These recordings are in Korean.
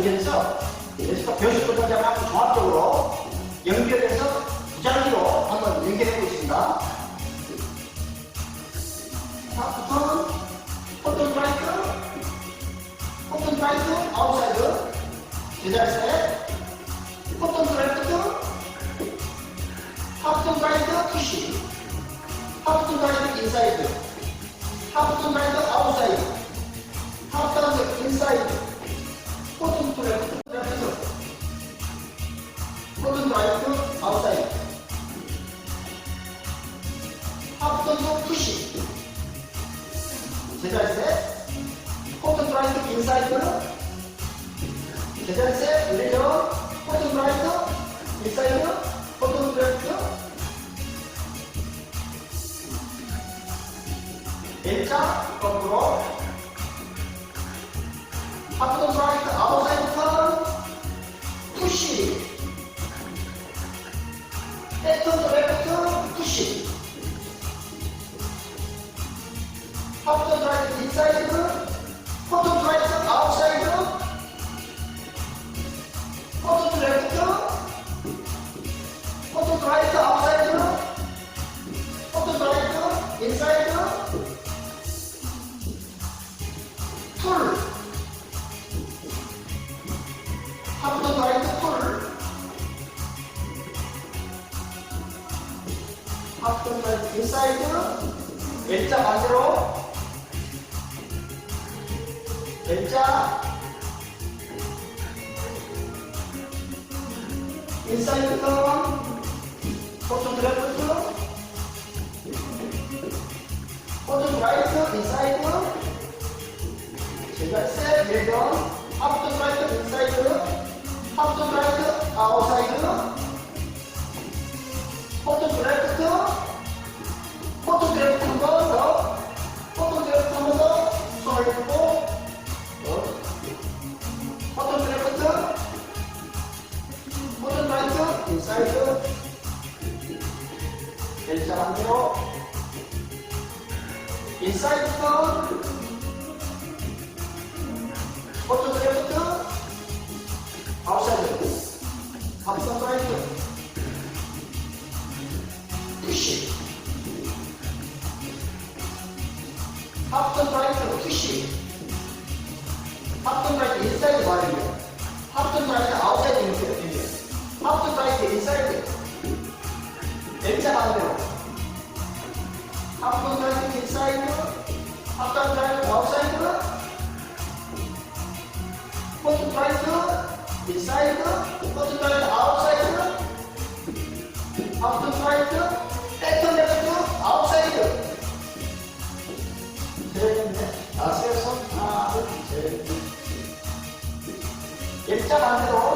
연결해서 그래서 배우신 동작하고 종합적으로 연결해서 무작위로 한번 연결해 보겠습니다. 자, 부터는 포톤 드라이트, 포톤 드라이트? 아웃사이드, 제자리세, 포톤 드라이트, 하프톤 드라이트 푸시, 하프톤 드라이트 인사이드, 하프톤 드라이트 아웃사이드, 하프톤 드라이트 인사이드, 드라이트 푸시, 제자리세, 포톤 드라이트 인사이드, 제자리세, 레저, 포톤 드라이트, 인사이드, 포톤 드라이트, 일자, 거꾸로, 하프톤 드라이트, 아웃사이드 턴, 푸시, 백턴 레프 하프톤 드라이트 인사이드, 포톤 드라이트 아웃사이드, 포톤 레프트, 포톤 드라이트 아웃사이드, 포톤 드라이트 인사이드, 풀, 하프톤 드라이트 풀, 하프톤 드라이트 인사이드, 일자 반대로 일자 인사이드 턴 포톤 드래프트? 포톤 라이트? 인사이드 제가 셋 밀던 하프톤 라이트 인사이드 하프톤 라이트 아웃사이드 반대로 인사이드 턴 포톤 드래프트 아웃사이드. 합선 라이트 푸시. 합선 라이트 푸시. 합선 라이트 인사이드 바디요 합선 라이트 아웃사이드 인사이드. 합선 라이트 인사이드 N자 반대로. 합선 라이트 인사이드 합선 라이트 아웃사이드 포트 라이트 인사이드. 포트 라이트 아웃사이드 합선 라이트 백턴 레프트 아웃사이드. 셋넷 다섯 여섯 하나 둘셋. 일자 반대로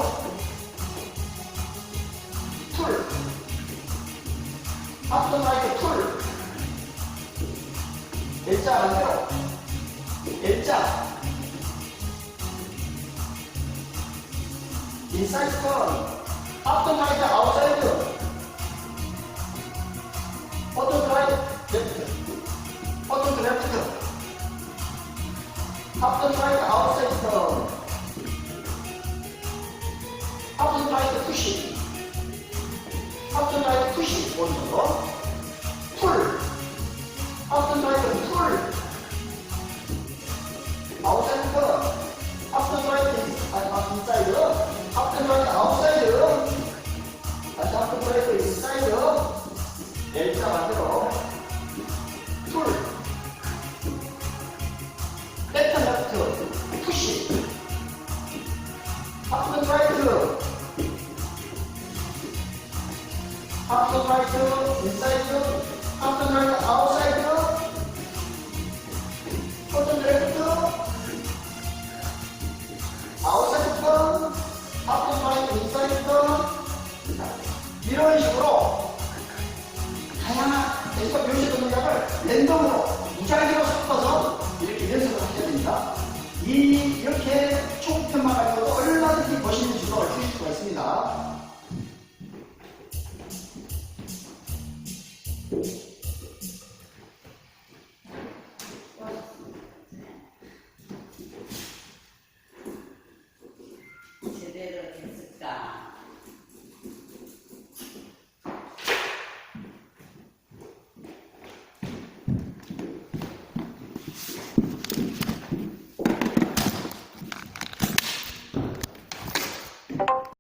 합동 라이트 툴 일자 반대로 일자 인사 합동 라이트 풀 아웃사이드 턴 합동 라이트 아니 아, 인사이드? 합동 라이트 아웃사이드? 다시 합동 라이트 인사이드? 일자 반대로 풀 백턴 레프트. 푸시. 합동 라이트 합동 라이트 인사이드? 합동 라이트 아웃사이드 랜덤으로 무작위로 섞어서 이렇게 연습을 하셔야 됩니다. 이